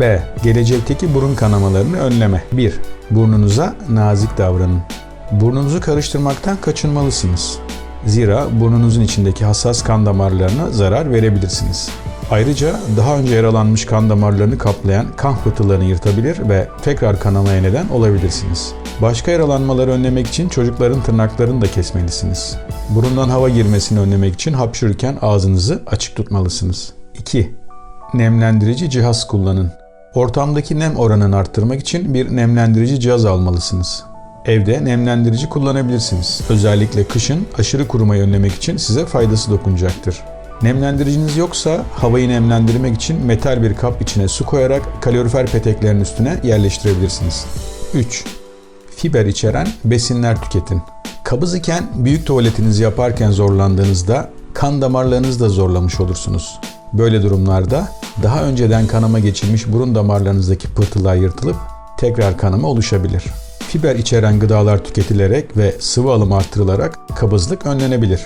B. Gelecekteki burun kanamalarını önleme. 1. Burnunuza nazik davranın. Burnunuzu karıştırmaktan kaçınmalısınız. Zira burnunuzun içindeki hassas kan damarlarına zarar verebilirsiniz. Ayrıca daha önce yaralanmış kan damarlarını kaplayan kan pıhtılarını yırtabilir ve tekrar kanamaya neden olabilirsiniz. Başka yaralanmaları önlemek için çocukların tırnaklarını da kesmelisiniz. Burundan hava girmesini önlemek için hapşırırken ağzınızı açık tutmalısınız. 2. Nemlendirici cihaz kullanın. Ortamdaki nem oranını arttırmak için bir nemlendirici cihaz almalısınız. Evde nemlendirici kullanabilirsiniz. Özellikle kışın aşırı kurumayı önlemek için size faydası dokunacaktır. Nemlendiriciniz yoksa havayı nemlendirmek için metal bir kap içine su koyarak kalorifer peteklerin üstüne yerleştirebilirsiniz. 3. Fiber içeren besinler tüketin. Kabız iken büyük tuvaletinizi yaparken zorlandığınızda kan damarlarınızı da zorlamış olursunuz. Böyle durumlarda daha önceden kanama geçirmiş burun damarlarınızdaki pıhtılar yırtılıp tekrar kanama oluşabilir. Fiber içeren gıdalar tüketilerek ve sıvı alımı arttırılarak kabızlık önlenebilir.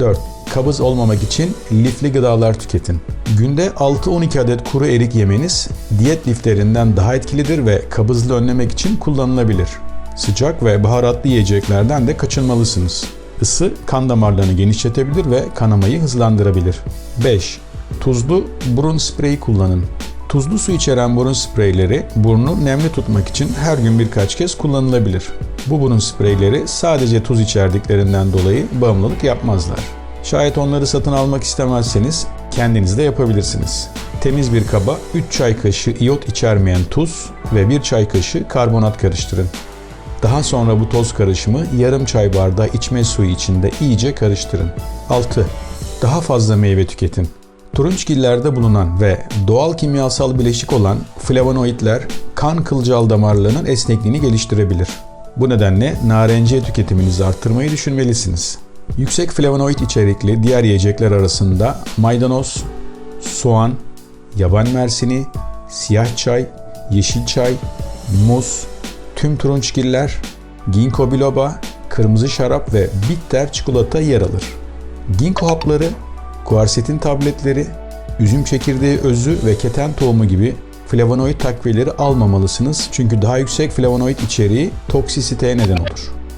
4. Kabız olmamak için lifli gıdalar tüketin. Günde 6-12 adet kuru erik yemeniz diyet liflerinden daha etkilidir ve kabızlığı önlemek için kullanılabilir. Sıcak ve baharatlı yiyeceklerden de kaçınmalısınız. Isı kan damarlarını genişletebilir ve kanamayı hızlandırabilir. 5. Tuzlu burun spreyi kullanın. Tuzlu su içeren burun spreyleri burnu nemli tutmak için her gün birkaç kez kullanılabilir. Bu burun spreyleri sadece tuz içerdiklerinden dolayı bağımlılık yapmazlar. Şayet onları satın almak istemezseniz kendiniz de yapabilirsiniz. Temiz bir kaba 3 çay kaşığı iyot içermeyen tuz ve 1 çay kaşığı karbonat karıştırın. Daha sonra bu toz karışımı yarım çay bardağı içme suyu içinde iyice karıştırın. 6. Daha fazla meyve tüketin. Turunçgillerde bulunan ve doğal kimyasal bileşik olan flavonoidler kan kılcal damarlarının esnekliğini geliştirebilir. Bu nedenle narenciye tüketiminizi arttırmayı düşünmelisiniz. Yüksek flavonoid içerikli diğer yiyecekler arasında maydanoz, soğan, yaban mersini, siyah çay, yeşil çay, muz, tüm turunçgiller, ginkgo biloba, kırmızı şarap ve bitter çikolata yer alır. Ginkgo hapları, kuarsetin tabletleri, üzüm çekirdeği özü ve keten tohumu gibi flavonoid takviyeleri almamalısınız çünkü daha yüksek flavonoid içeriği toksisiteye neden olur.